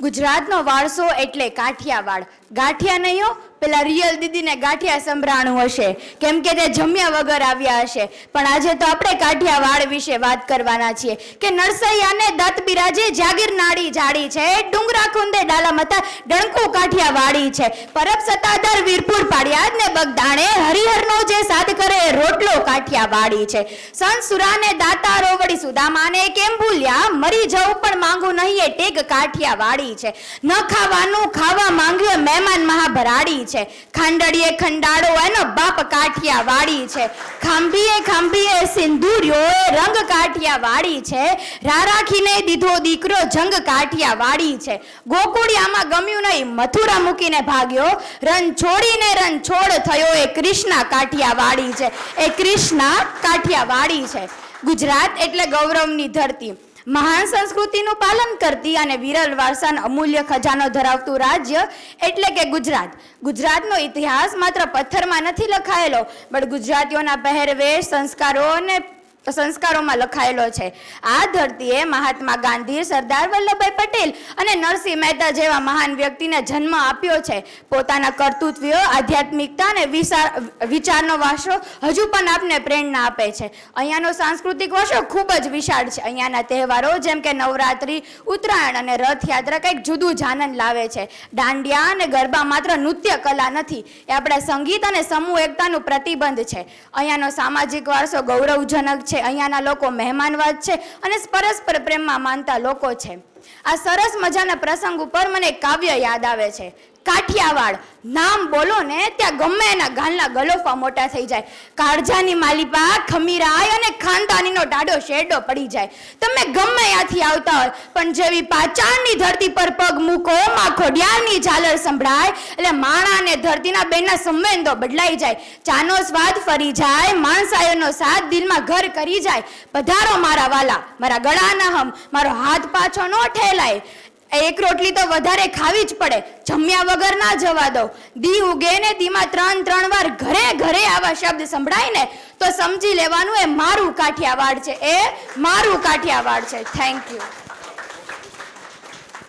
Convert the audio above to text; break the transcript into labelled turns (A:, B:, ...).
A: ગુજરાતનો વારસો એટલે કાઠિયાવાડ ગાંઠિયા નહીં હો પેલા રિયલ દીદીને ગાંઠિયા સંભળાણું હશે. કેમ કે તે જમ્યા વગર આવ્યા હશે. પણ આજે તો આપણે કાઠિયાવાડ વિશે વાત કરવાના છીએ કે નરસૈયાને દત્ત બિરાજે જાગીર નાડી જાડી છે. ડુંગરા ખુંદે ડાલા મતા ડણકું કાઠિયા વાળી છે. પરબ સત્તાધાર વીરપુર પાડિયાદ ને બગદાણે હરિહરનો જે સાથ કરે રોટલો રોટલો કાઠિયાવાડી છે. સંત સુરાને રોવડી વળી સુદામાને કેમ ભૂલ્યા? મરી જવું પણ માંગુ નહીં એ ટેક કાઠિયાવાડી છે. ન ખાવાનું, ખાવા માંગ્યો મહેમાન મહાભરાડી છે. ખાંડડીએ ખંડાળો એનો બાપ કાઠિયાવાડી છે. ખાંભીએ ખાંભીએ સિંદુર્યો એ રંગ કાઠિયાવાડી છે. રારાખીને દીધો દીકરો જંગ કાઠિયાવાડી છે. ગોકુળિયામાં ગમ્યું નહીં, મથુરા મૂકીને ભાગ્યો. રન છોડીને રન છોડ થયો એ કૃષ્ણા કાઠિયાવાડી છે. એ કૃષ્ણા કાઠિયાવાડી છે. ગુજરાત એટલે ગૌરવની ધરતી. મહાન સંસ્કૃતિનું પાલન કરતી અને વિરલ વારસાનો અમૂલ્ય ખજાનો ધરાવતું રાજ્ય એટલે કે ગુજરાત. ગુજરાતનો ઇતિહાસ માત્ર પથ્થરમાં નથી લખાયેલો, પણ ગુજરાતીઓના પહેરવેશ, સંસ્કારો અને સંસ્કારોમાં લખાયેલો છે, આ ધરતીએ મહાત્મા ગાંધી, સરદાર વલ્લભભાઈ પટેલ અને નરસિંહ મહેતા જેવા મહાન વ્યક્તિને જન્મ આપ્યો છે. પોતાના કર્તૃત્વ આધ્યાત્મિકતા અને વિચાર- વિચારનો વારસો હજુ પણ આપને પ્રેરણા આપે છે. અહીંયાનો સાંસ્કૃતિક વારસો ખૂબ જ વિશાળ છે. અહીંયાના તહેવારો જેમ કે નવરાત્રિ, ઉત્તરાયણ અને રથયાત્રા કંઈક જુદું જ લાવે છે. દાંડિયા અને ગરબા માત્ર નૃત્ય કલા નથી, એ આપણા સંગીત અને સમૂહ એકતાનું પ્રતિબંધ છે. અહીંયાનો સામાજિક વારસો ગૌરવજનક છે, અહીંયાના લોકો મહેમાનવાદ છે અને પરસ્પર પ્રેમમાં માનતા લોકો છે. આ સરસ મજાના પ્રસંગ ઉપર મને કાવ્ય યાદ આવે છે. કાઠિયાવાડ. નામ બોલો ને, ત્યાં ગમે એના ગાલના ગલોફા મોટા થઈ જાય. કાળજાની માલિપા, ખમીરાય અને ખાનદાનીનો ડાડો શેરડો પડી જાય. તમે ગમે ત્યાંથી આવતા હોય, પણ જેવી પાચાણની ધરતી પર પગ મૂકો માં ખોડિયારની ઝાલર સંભળાય, એટલે માણા અને ધરતીના બેના સંબંધો બદલાઈ જાય. ચાનો સ્વાદ ફરી જાય, માણસાયોનો સાથ દિલમાં ઘર કરી જાય. પધારો મારા વાલા, મારા ગળાના હમ, મારો હાથ પાછો ન ઠેલાય. એક રોટલી તો વધારે ખાવી જ પડે. જમ્યા વગર ના જવા દો. દી ઉગે ને દીમાં ત્રણ ત્રણ વાર ઘરે ઘરે આવા શબ્દ સંભળાય ને, તો સમજી લેવાનું એ મારું કાઠિયાવાડ છે. એ મારું કાઠિયાવાડ છે. Thank you